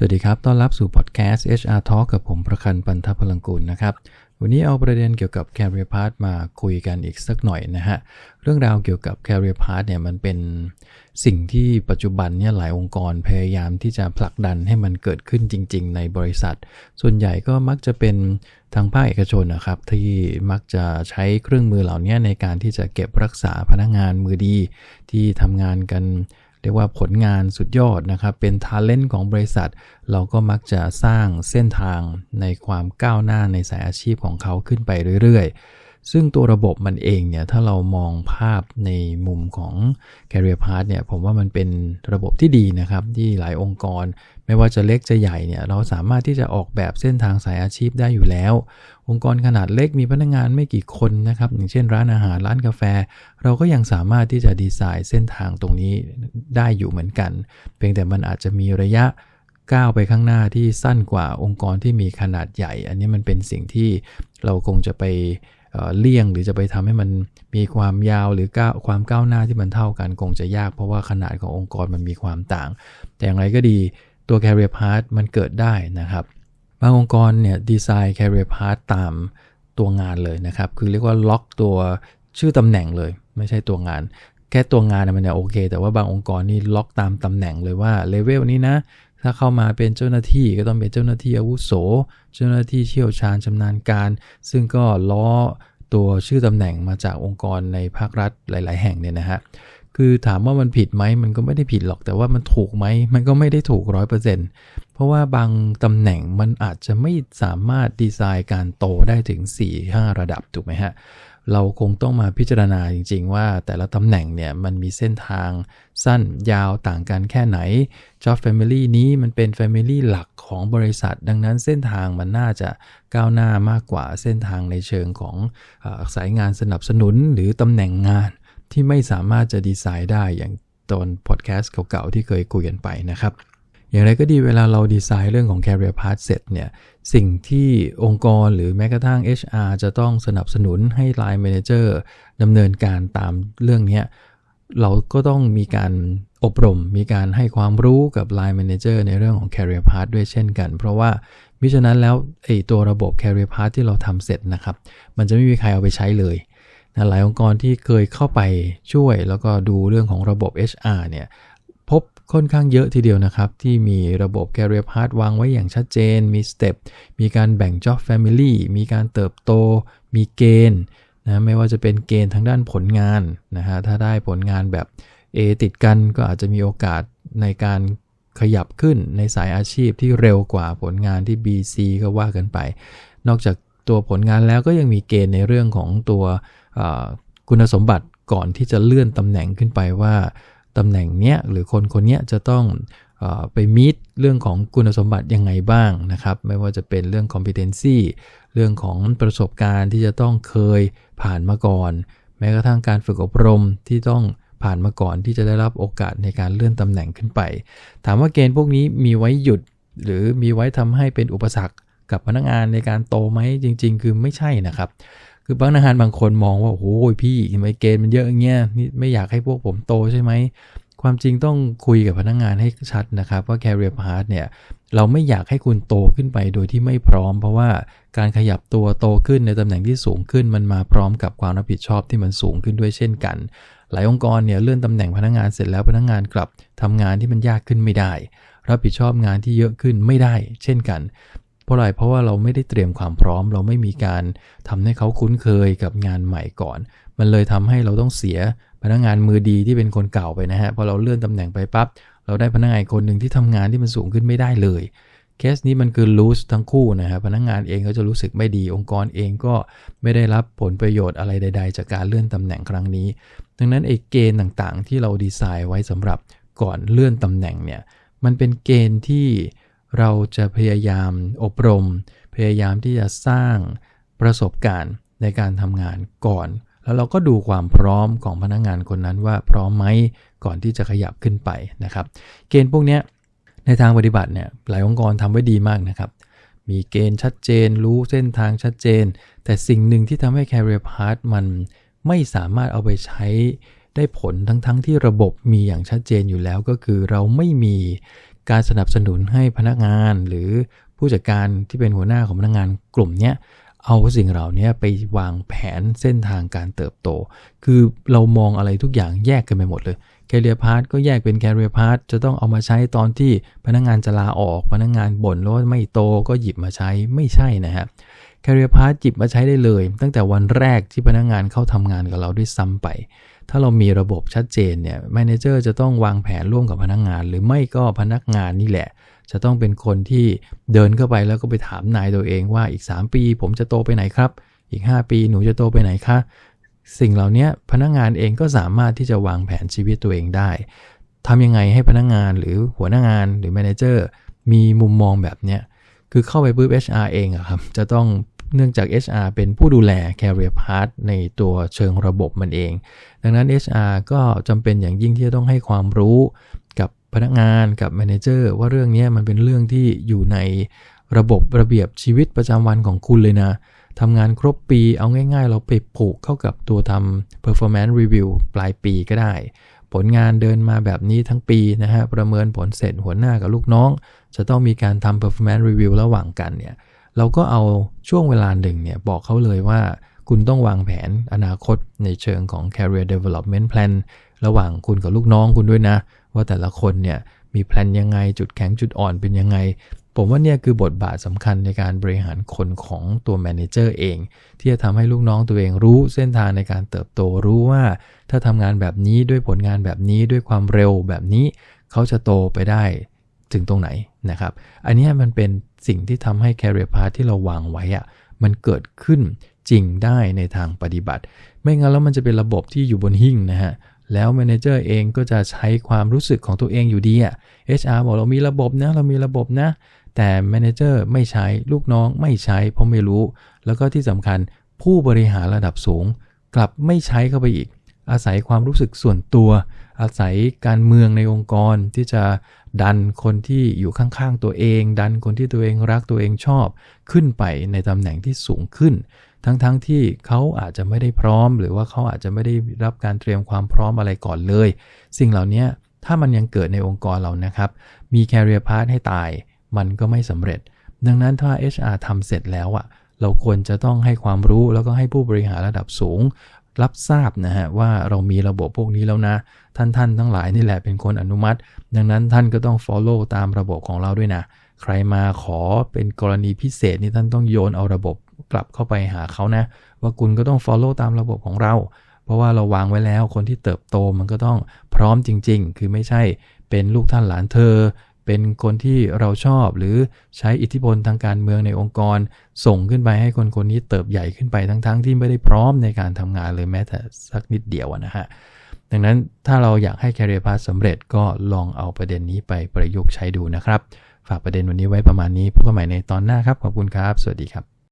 สวัสดีครับ ต้อนรับสู่พอดแคสต์ HR Talk กับผมประคันปันทพลังกุลนะครับ วันนี้เอาประเด็นเกี่ยวกับ Career Path มาคุยกันอีกสักหน่อยนะฮะ เรื่องราวเกี่ยวกับ Career Path เนี่ยมันเป็นสิ่งที่ปัจจุบันเนี่ยหลายองค์กรพยายามที่จะผลักดันให้มันเกิดขึ้นจริง ๆ ในบริษัท ส่วนใหญ่ก็มักจะเป็นทางภาคเอกชนนะครับที่มักจะใช้เครื่องมือเหล่านี้ในการที่จะเก็บรักษาพนักงานมือดีที่ทำงานกัน เรียกว่าผลงานสุดยอดนะครับ เป็นท a เลนต์ของบริษัท เราก็มักจะสร้างเส้นทางในความก้าวหน้าในสายอาชีพของเขาขึ้นไปเรื่อยๆ ซึ่งตัวระบบมันเองเนี่ยถ้าเรามองภาพในมุมของ Career Path เนี่ยผมว่ามันเป็นระบบที่ดีนะครับ ที่หลายองค์กร ไม่ว่าจะเล็กจะใหญ่เนี่ยเราสามารถที่จะออกแบบเส้นทางสายอาชีพได้อยู่แล้ว องค์กรขนาดเล็กมีพนักงานไม่กี่คนนะครับอย่างเช่นร้านอาหารร้านกาแฟ เราก็ยังสามารถที่จะดีไซน์เส้นทางตรงนี้ได้อยู่เหมือนกัน เพียงแต่มันอาจจะมีระยะก้าวไปข้างหน้าที่สั้นกว่าองค์กรที่มีขนาดใหญ่ อันนี้มันเป็นสิ่งที่เราคงจะไป เลี่ยงหรือจะไปทำให้มันมีความยาวหรือก้าวความก้าวหน้าที่มันเท่ากันคงจะยากเพราะว่าขนาดขององค์กรมันมีความต่าง แต่อย่างไรก็ดีตัว career path มันเกิดได้นะครับ บางองค์กรเนี่ยดีไซน์ career path ตามตัวงานเลยนะครับ คือเรียกว่าล็อกตัวชื่อตำแหน่งเลย ไม่ใช่ตัวงาน แค่ตัวงานมันเนี่ยโอเค แต่ว่าบางองค์กรนี่ล็อกตามตำแหน่งเลยว่าเลเวลนี้นะ ถ้าเข้ามาเป็นเจ้าหน้าที่ก็ต้องเป็นเจ้าหน้าที่อาวุโส เจ้าหน้าที่เชี่ยวชาญชำนาญการ ซึ่งก็ล้อตัวชื่อตำแหน่งมาจากองค์กรในภาครัฐหลาย ๆ แห่งเนี่ยนะฮะ คือถามว่ามันผิดไหมมันก็ไม่ได้ผิดหรอกแต่ว่ามันถูกไหมมันก็ไม่ได้ถูกร้อยเปอร์เซ็นต์เพราะว่าบางตำแหน่งมันอาจจะไม่สามารถดีไซน์การโตได้ถึง 4-5 ระดับถูกไหมฮะเราคงต้องมาพิจารณาจริง ๆ ว่าแต่ละตำแหน่งเนี่ยมันมีเส้นทางสั้นยาวต่างกันแค่ไหน Job Family นี้มันเป็น Family หลักของบริษัท ดังนั้นเส้นทางมันน่าจะก้าวหน้า มากกว่าเส้นทางในเชิงของอสายงานสนับสนุนหรือตำแหน่งงาน ที่ไม่สามารถจะดีไซน์ได้อย่างตอนพอดแคสต์เก่าๆที่เคยคุยกันไปนะครับ อย่างไรก็ดีเวลาเราดีไซน์เรื่องของ Career Path เสร็จเนี่ยสิ่งที่องค์กรหรือแม้กระทั่ง HR จะต้องสนับสนุนให้ Line Manager ดำเนินการตามเรื่องนี้เราก็ต้องมีการอบรม มีการให้ความรู้กับ Line Manager ในเรื่องของ Career Path ด้วยเช่นกัน เพราะว่ามิฉะนั้นแล้วไอ้ตัวระบบ Career Path ที่เราทำเสร็จนะครับ มันจะไม่มีใครเอาไปใช้เลย นะหลายองค์กรที่เคยเข้าไปช่วย แล้วก็ดูเรื่องของระบบ HR เนี่ยพบค่อนข้างเยอะทีเดียวนะครับ ที่มีระบบ Career Path วางไว้อย่างชัดเจน มีสเต็ปมีการแบ่ง Job Family มีการเติบโต มีเกณฑ์นะไม่ว่าจะเป็นเกณฑ์ทางด้านผลงานนะฮะถ้าได้ผลงานแบบ A ติดกันก็อาจจะมีโอกาสในการขยับขึ้นในสายอาชีพที่เร็วกว่าผลงานที่ B C ก็ว่ากันไป นอกจาก ตัวผลงานแล้วก็ยังมีเกณฑ์ในเรื่องของตัวคุณสมบัติก่อนที่จะเลื่อนตำแหน่งขึ้นไปว่าตำแหน่งเนี้ยหรือคนคนเนี้ยจะต้องไปมิดเรื่องของคุณสมบัติยังไงบ้างนะครับ ไม่ว่าจะเป็นเรื่อง competency เรื่องของประสบการณ์ที่จะต้องเคยผ่านมาก่อน แม้กระทั่งการฝึกอบรมที่ต้องผ่านมาก่อนที่จะได้รับโอกาสในการเลื่อนตำแหน่งขึ้นไป ถามว่าเกณฑ์พวกนี้มีไว้หยุด หรือมีไว้ทำให้เป็นอุปสรรค กับพนักงานในการโตไหมจริง ๆ คือไม่ใช่นะครับ คือพนักงานบางคนมองว่าโอ้ยพี่ทำไมเกณฑ์มันเยอะเงี้ยนี่ไม่อยากให้พวกผมโตใช่ไหมความจริงต้องคุยกับพนักงงานให้ชัดนะครับ ว่า career path เนี่ยเราไม่อยากให้คุณโตขึ้นไปโดยที่ไม่พร้อม เพราะว่าการขยับตัวโตขึ้นในตำแหน่งที่สูงขึ้น มันมาพร้อมกับความรับผิดชอบที่มันสูงขึ้นด้วยเช่นกัน หลายองค์กรเนี่ยเลื่อนตำแหน่งพนักงงานเสร็จแล้วพนักงงานกลับทำงานที่มันยากขึ้นไม่ได้ รับผิดชอบงานที่เยอะขึ้นไม่ได้ เช่นกัน เพราะอะไรเพราะว่าเราไม่ได้เตรียมความพร้อม เราไม่มีการทำให้เขาคุ้นเคยกับงานใหม่ก่อน มันเลยทำให้เราต้องเสียพนักงานมือดีที่เป็นคนเก่าไปนะฮะพอเราเลื่อนตำแหน่งไปปับ๊บเราได้พนักงานคนหนึ่งที่ทำงานที่มันสูงขึ้นไม่ได้เลยเคสนี้มันคือ lose ทั้งคู่นะครับพนักงานเองก็จะรู้สึกไม่ดี องค์กรเองก็ไม่ได้รับผลประโยชน์อะไรใด ๆ จากการเลื่อนตำแหน่งครั้งนี้ ดังนั้นไอ้เกณฑ์ต่างๆ ที่เราดีไซน์ไว้สำหรับก่อนเลื่อนตำแหน่งเนี่ยมันเป็นเกณฑ์ที่ เราจะพยายามอบรม พยายามที่จะสร้างประสบการณ์ในการทำงานก่อน แล้วเราก็ดูความพร้อมของพนักงงานคนนั้นว่าพร้อมไหมก่อนที่จะขยับขึ้นไปนะครับ เกณฑ์พวกนี้ในทางปฏิบัติเนี่ยหลายองค์กรทำไว้ดีมากนะครับ มีเกณฑ์ชัดเจน รู้เส้นทางชัดเจน แต่สิ่งหนึ่งที่ทำให้ career path มันไม่สามารถเอาไปใช้ได้ผลทั้งๆทที่ระบบมีอย่างชัดเจนอยู่แล้วก็คือเราไม่มี การสนับสนุนให้พนักงานหรือผู้จัดการที่เป็นหัวหน้าของพนักงานกลุ่มเนี้ยเอาสิ่งเหล่านี้ไปวางแผนเส้นทางการเติบโต คือเรามองอะไรทุกอย่างแยกกันไปหมดเลยแคเรียพาร์ทก็แยกเป็นแคเรียพาร์ทจะต้องเอามาใช้ตอนที่พนักงานจะลาออก พนักงานบ่นว่าไม่โตก็หยิบมาใช้ไม่ใช่นะฮะแคเรียพาร์ทหยิบมาใช้ได้เลย ตั้งแต่วันแรกที่พนักงานเข้าทำงานกับเราด้วยซ้ำไป ถ้าเรามีระบบชัดเจนเนี่ยแมเนเจอร์จะต้องวางแผนร่วมกับพนักงาน หรือไม่ก็พนักงานนี่แหละ จะต้องเป็นคนที่เดินเข้าไปแล้วก็ไปถามนายตัวเองว่าอีก 3 ปี ผมจะโตไปไหนครับ อีก 5 ปีหนูจะโตไปไหนคะสิ่งเหล่านี้พนักงานเองก็สามารถที่จะวางแผนชีวิตตัวเองได้ทำยังไงให้พนักงานหรือหัวหน้างานหรือแมเนเจอร์มีมุมมองแบบเนี้ยคือเข้าไปปุ๊บ HR เองอะครับจะต้อง เนื่องจาก HR เป็นผู้ดูแล career path ในตัวเชิงระบบมันเอง ดังนั้น HR ก็จำเป็นอย่างยิ่งที่จะต้องให้ความรู้กับพนักงานกับแมเนเจอร์ว่าเรื่องนี้มันเป็นเรื่องที่อยู่ในระบบระเบียบชีวิตประจำวันของคุณเลยนะทำงานครบปีเอาง่ายๆ เราไปผูกเข้ากับตัวทำ performance review ปลายปีก็ได้ ผลงานเดินมาแบบนี้ทั้งปีนะฮะ ประเมินผลเสร็จหัวหน้ากับลูกน้อง จะต้องมีการทำ performance review ระหว่างกันเนี่ย เราก็เอาช่วงเวลาหนึ่งเนี่ยบอกเขาเลยว่า คุณต้องวางแผนอนาคตในเชิงของ career development plan ระหว่างคุณกับลูกน้องคุณด้วยนะ ว่าแต่ละคนเนี่ยมีแพลนยังไงจุดแข็งจุดอ่อนเป็นยังไง ผมว่าเนี่ยคือบทบาทสำคัญในการบริหารคนของตัวแมเนเจอร์เอง ที่จะทำให้ลูกน้องตัวเองรู้เส้นทางในการเติบโตรู้ว่า ถ้าทำงานแบบนี้ด้วยผลงานแบบนี้ด้วยความเร็วแบบนี้ เขาจะโตไปได้ ถึงตรงไหนนะครับ อันนี้มันเป็นสิ่งที่ทำให้ career path ที่เราวางไว้อะมันเกิดขึ้นจริงได้ในทางปฏิบัติ ไม่งั้นแล้วมันจะเป็นระบบที่อยู่บนหิ้งนะฮะแล้วแมเนเจอร์เองก็จะใช้ความรู้สึกของตัวเองอยู่ดีอะ HR บอกเรามีระบบนะเรามีระบบนะ แต่แมเนเจอร์ไม่ใช้ลูกน้องไม่ใช้เพราะไม่รู้ แล้วก็ที่สำคัญผู้บริหารระดับสูง กลับไม่ใช้เข้าไปอีก อาศัยความรู้สึกส่วนตัว อาศัยการเมืองในองค์กรที่จะดันคนที่อยู่ข้างๆตัวเอง ดันคนที่ตัวเองรักตัวเองชอบ ขึ้นไปในตำแหน่งที่สูงขึ้น ทั้งๆทที่เขาอาจจะไม่ได้พร้อม หรือว่าเขาอาจจะไม่ได้รับการเตรียมความพร้อมอะไรก่อนเลย สิ่งเหล่านี้ถ้ามันยังเกิดในองค์กรเรานะครับ มี career path ให้ตาย มันก็ไม่สำเร็จ ดังนั้นถ้า HR ทำเสร็จแล้วอะเราควรจะต้องให้ความรู้แล้วก็ให้ผู้บริหารระดับสูง รับทราบนะฮะว่าเรามีระบบพวกนี้แล้วนะ ท่านท่านทั้งหลายนี่แหละเป็นคนอนุมัติ ดังนั้นท่านก็ต้อง follow ตามระบบของเราด้วยนะ ใครมาขอเป็นกรณีพิเศษนี่ท่านต้องโยนเอาระบบกลับเข้าไปหาเขานะ ว่าคุณก็ต้อง follow ตามระบบของเรา เพราะว่าเราวางไว้แล้วคนที่เติบโตมันก็ต้องพร้อมจริง ๆ คือไม่ใช่เป็นลูกท่านหลานเธอ เป็นคนที่เราชอบหรือใช้อิทธิพลทางการเมืองในองค์กร ส่งขึ้นไปให้คนคนนี้เติบใหญ่ขึ้นไปทั้งๆทที่ไม่ได้พร้อมในการทำงานเลยแม้แต่สักนิดเดียวนะฮะดังนั้นถ้าเราอยากให้ Career Path สำเร็จก็ลองเอาประเด็นนี้ไปประยุกต์ใช้ดูนะครับ ฝากประเด็นวันนี้ไว้ประมาณนี้พบกันใหม่ในตอนหน้าครับ ขอบคุณครับ สวัสดีครับ